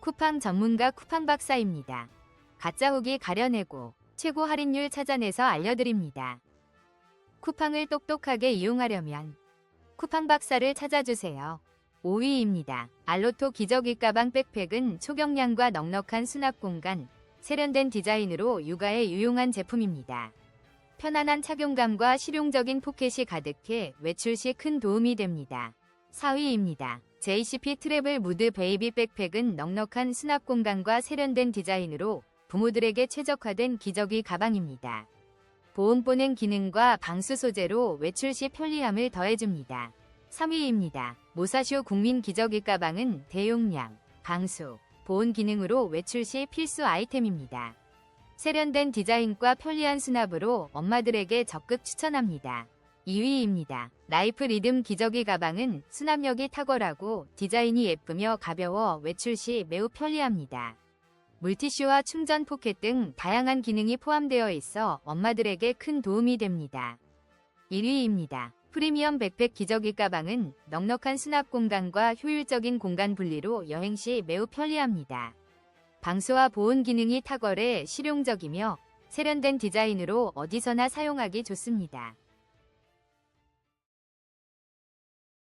쿠팡 전문가 쿠팡 박사입니다. 가짜 후기 가려내고 최고 할인율 찾아내서 알려드립니다. 쿠팡을 똑똑하게 이용하려면 쿠팡 박사를 찾아주세요. 5위입니다. 알로토 기저귀 가방 백팩은 초경량과 넉넉한 수납 공간, 세련된 디자인으로 육아에 유용한 제품입니다. 편안한 착용감과 실용적인 포켓이 가득해 외출 시 큰 도움이 됩니다. 4위입니다. JCP 트래블 무드 베이비 백팩은 넉넉한 수납 공간과 세련된 디자인으로 부모들에게 최적화된 기저귀 가방입니다. 보온 보냉 기능과 방수 소재로 외출 시 편리함을 더해줍니다. 3위입니다. 모사쇼 국민 기저귀 가방은 대용량, 방수, 보온 기능으로 외출 시 필수 아이템입니다. 세련된 디자인과 편리한 수납으로 엄마들에게 적극 추천합니다. 2위입니다. 라이프 리듬 기저귀 가방은 수납력이 탁월하고 디자인이 예쁘며 가벼워 외출 시 매우 편리합니다. 물티슈와 충전 포켓 등 다양한 기능이 포함되어 있어 엄마들에게 큰 도움이 됩니다. 1위입니다. 프리미엄 백팩 기저귀 가방은 넉넉한 수납 공간과 효율적인 공간 분리로 여행 시 매우 편리합니다. 방수와 보온 기능이 탁월해 실용적이며 세련된 디자인으로 어디서나 사용하기 좋습니다.